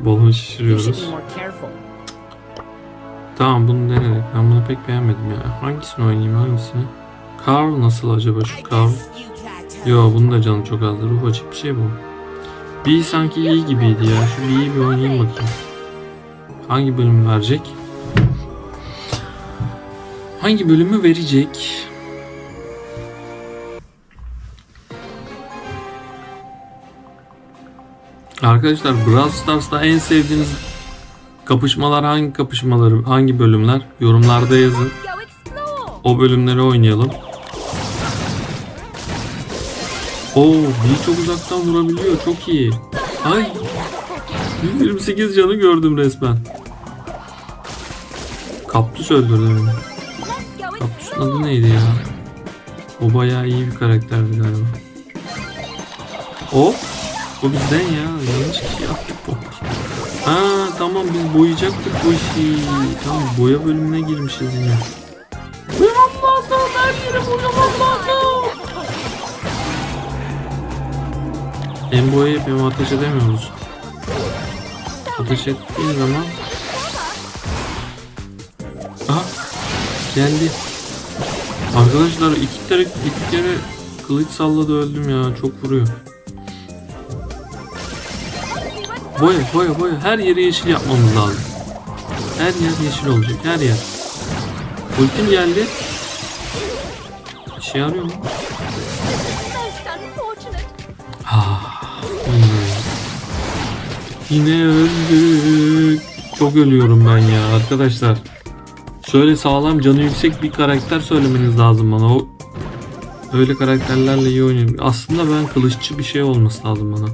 Balon You should şişiriyoruz. Tamam bunu denedik. Ben bunu pek beğenmedim ya. Hangisini oynayayım hangisini? Carl nasıl acaba şu Carl? Yo bunun da canı çok azdır. Ufacık bir şey bu. B sanki iyi gibiydi ya. Şu B'yi bir oynayayım bakayım. Hangi bölümü verecek? Hangi bölümü verecek? Arkadaşlar Brawl Stars'ta en sevdiğiniz kapışmalar hangi kapışmaları, hangi bölümler? Yorumlarda yazın. O bölümleri oynayalım. Oo, bir çok uzaktan vurabiliyor. Çok iyi. Ay. 28 canı gördüm resmen. Kaptüs öldürdü beni. Let's go Kaptüsün adı neydi ya? O bayağı iyi bir karakterdi galiba. O? O bizden ya. Yanlış kişi yaptık bu. Ha tamam biz boyayacaktık bu işi. Tamam boya bölümüne girmişiz yine. Boyamam lazım. Her yere boyamam lazım. Hem boyayıp hem ateş edemiyoruz. Ateş ettiğin zaman Aha geldi. Arkadaşlar iki kere iki kere kılıç salladı öldüm ya çok vuruyor. Boya boya boya her yeri yeşil yapmamız lazım. Her yer yeşil olacak her yer. Ultim geldi. İşe yarıyor mu? Ah, yine. Yine öldük. Çok ölüyorum ben ya arkadaşlar. Şöyle sağlam canı yüksek bir karakter söylemeniz lazım bana. O öyle karakterlerle iyi oynuyorum. Aslında ben kılıççı bir şey olması lazım bana.